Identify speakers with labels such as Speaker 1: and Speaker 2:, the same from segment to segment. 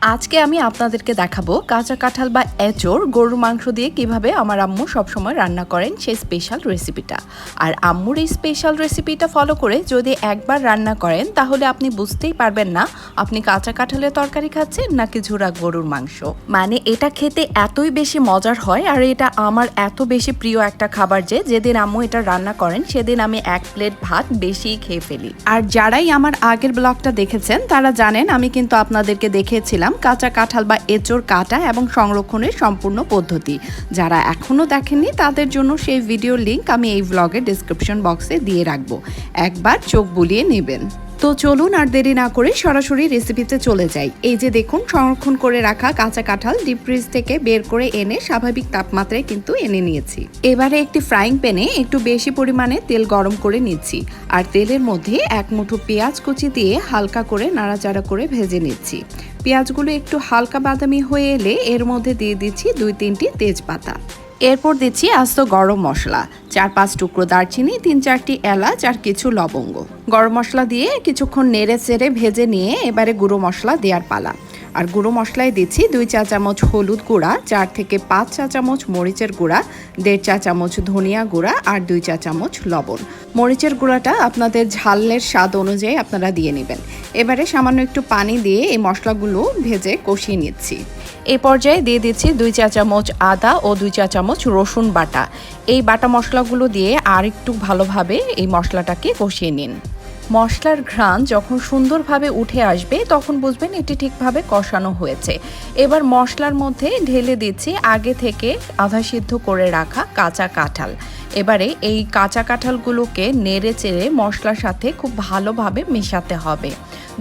Speaker 1: আজকে আমি আপনাদেরকে দেখাবো কাঁচা কাঁঠাল বা এঁচোর গরুর মাংস দিয়ে কীভাবে আমার আম্মু সবসময় রান্না করেন সেই স্পেশাল রেসিপিটা আর আম্মুর এই স্পেশাল রেসিপিটা ফলো করে যদি একবার রান্না করেন, তাহলে আপনি বুঝতেই পারবেন না আপনি কাঁচা কাঁঠালের তরকারি খাচ্ছেন নাকি ঝুরা গরুর মাংস। মানে এটা খেতে এতই বেশি মজার হয় আর এটা আমার এত বেশি প্রিয় একটা খাবার যে যেদিন আম্মু এটা রান্না করেন, সেদিন আমি এক প্লেট ভাত বেশিই খেয়ে ফেলি। আর যারাই আমার আগের ব্লগটা দেখেছেন, তারা জানেন আমি কিন্তু আপনাদেরকে দেখিয়েছিলাম কাঁচা কাঁঠাল বা এঁচোর কাটা এবং সংরক্ষণের সম্পূর্ণ পদ্ধতি। যারা এখনও দেখেননি, তাদের জন্য সেই ভিডিও লিঙ্ক আমি এই ব্লগের ডিসক্রিপশন বক্সে দিয়ে রাখব। একবার চোখ বুলিয়ে নেবেন। তো চলুন আর দেরি না করে সরাসরি রেসিপিতে চলে যাই। এই যে দেখুন, সংরক্ষণ করে রাখা কাঁচা কাঁঠাল ডিপ ফ্রিজ থেকে বের করে এনে স্বাভাবিক তাপমাত্রায় কিন্তু এনে নিয়েছি। এবারে একটি ফ্রাইং প্যানে একটু বেশি পরিমাণে তেল গরম করে নিচ্ছি আর তেলের মধ্যে এক মুঠো পেঁয়াজ কুচি দিয়ে হালকা করে নাড়াচাড়া করে ভেজে নিচ্ছি। পেঁয়াজগুলো একটু হালকা বাদামি হয়ে এলে এর মধ্যে দিয়ে দিচ্ছি দুই তিনটি তেজপাতা। এরপর দিচ্ছি আস্ত গরম মশলা, চার পাঁচ টুকরো দারচিনি, তিন চারটি এলাচ আর কিছু লবঙ্গ। গরম মশলা দিয়ে কিছুক্ষণ নেড়ে চেড়ে ভেজে নিয়ে এবারে গুঁড়ো মশলা দেওয়ার পালা। আর গুঁড়ো মশলায় দিচ্ছি দুই চা চামচ হলুদ গুঁড়া, চার থেকে পাঁচ চা চামচ মরিচের গুঁড়া, দেড় চা চামচ ধনিয়া গুঁড়া আর দুই চা চামচ লবণ। মরিচের গুঁড়াটা আপনাদের ঝালের স্বাদ অনুযায়ী আপনারা দিয়ে নেবেন। এবারে সামান্য একটু পানি দিয়ে এই মশলাগুলো ভেজে কষিয়ে নিচ্ছি। এই পর্যায়ে দিয়ে দিচ্ছি দুই চা চামচ আদা ও দুই চা চামচ রসুন বাটা। এই বাটা মশলাগুলো দিয়ে আর একটু ভালোভাবে এই মশলাটাকে কষিয়ে নিন। মশলার ঘ্রাণ যখন সুন্দরভাবে উঠে আসবে, তখন বুঝবেন এটি ঠিকভাবে কষানো হয়েছে। এবার মশলার মধ্যে ঢেলে দিচ্ছি আগে থেকে আধা সিদ্ধ করে রাখা কাঁচা কাঁঠাল। এবারে এই কাঁচা কাঁঠালগুলোকে নেড়ে চেড়ে মশলার সাথে খুব ভালোভাবে মেশাতে হবে।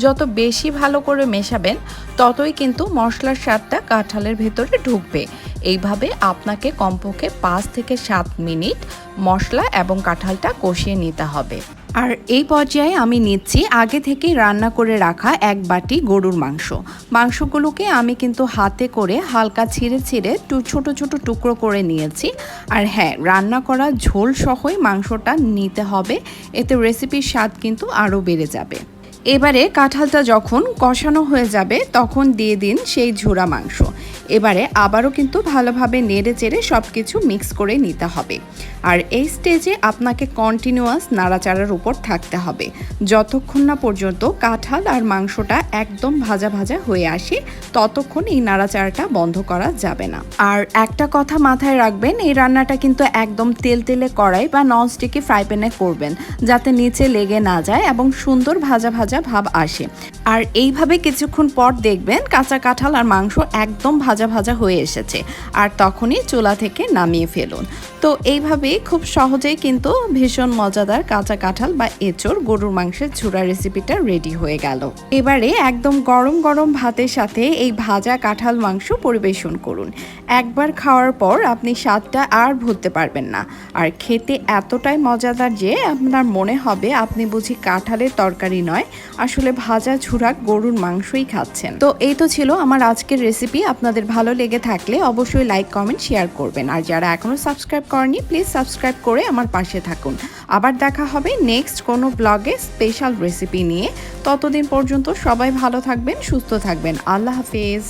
Speaker 1: যত বেশি ভালো করে মেশাবেন, ততই কিন্তু মশলার স্বাদটা কাঁঠালের ভেতরে ঢুকবে। এইভাবে আপনাকে কমপক্ষে পাঁচ থেকে সাত মিনিট মশলা এবং কাঁঠালটা কষিয়ে নিতে হবে। আর এই পর্যায়ে আমি নিচ্ছি আগে থেকে রান্না করে রাখা এক বাটি গরুর মাংস। মাংসগুলোকে আমি কিন্তু হাতে করে হালকা ছিঁড়ে ছিঁড়ে টু ছোট ছোট টুকরো করে নিয়েছি। আর হ্যাঁ রান্না করা ঝোল সহই মাংসটা নিতে হবে, এতে রেসিপির স্বাদ কিন্তু আরও বেড়ে যাবে। এবারে কাঁঠালটা যখন কষানো হয়ে যাবে, তখন দিয়ে দিন সেই ঝোড়া মাংস। এবারে আবারও কিন্তু ভালোভাবে নেড়ে চেড়ে সব কিছু মিক্স করে নিতে হবে। আর এই স্টেজে আপনাকে কন্টিনিউয়াস নাড়াচাড়ার উপর থাকতে হবে। যতক্ষণ না পর্যন্ত কাঁঠাল আর মাংসটা একদম ভাজা ভাজা হয়ে আসে, ততক্ষণ এই নাড়াচাড়াটা বন্ধ করা যাবে না। আর একটা কথা মাথায় রাখবেন, এই রান্নাটা কিন্তু একদম তেল তেলে কড়াই বা ননস্টিকি ফ্রাই প্যানে করবেন, যাতে নিচে লেগে না যায় এবং সুন্দর ভাজা ভাজা ভাব আসে। আর এইভাবে কিছুক্ষণ পর দেখবেন কাঁচা কাঁঠাল আর মাংস একদম ভাজা ভাজা হয়ে এসেছে, আর তখনই চুলা থেকে নামিয়ে ফেলুন। তো এইভাবেই খুব সহজেই কিন্তু ভীষণ মজাদার কাঁচা কাঁঠাল বা এঁচোর গরুর মাংসের ঝুড়া রেসিপিটা রেডি হয়ে গেল। এবারে একদম গরম গরম ভাতের সাথে এই ভাজা কাঁঠাল মাংস পরিবেশন করুন। একবার খাওয়ার পর আপনি স্বাদটা আর ভুলতে পারবেন না। আর খেতে এতটাই মজাদার যে আপনার মনে হবে আপনি বুঝি কাঁঠালের তরকারি নয়, আসলে ভাজা ঝুরা গরুর মাংসই খাচ্ছেন। তো এই তো ছিল আমার আজকের রেসিপি আপনাদের ভালো লেগে থাকলে অবশ্যই লাইক কমেন্ট শেয়ার করবেন। আর যারা এখনও সাবস্ক্রাইব করেনি প্লিজ সাবস্ক্রাইব করে আমার পাশে থাকুন। আবার দেখা হবে নেক্সট কোনো ব্লগে স্পেশাল রেসিপি নিয়ে। ততদিন পর্যন্ত সবাই ভালো থাকবেন, সুস্থ থাকবেন। আল্লাহ হাফেজ।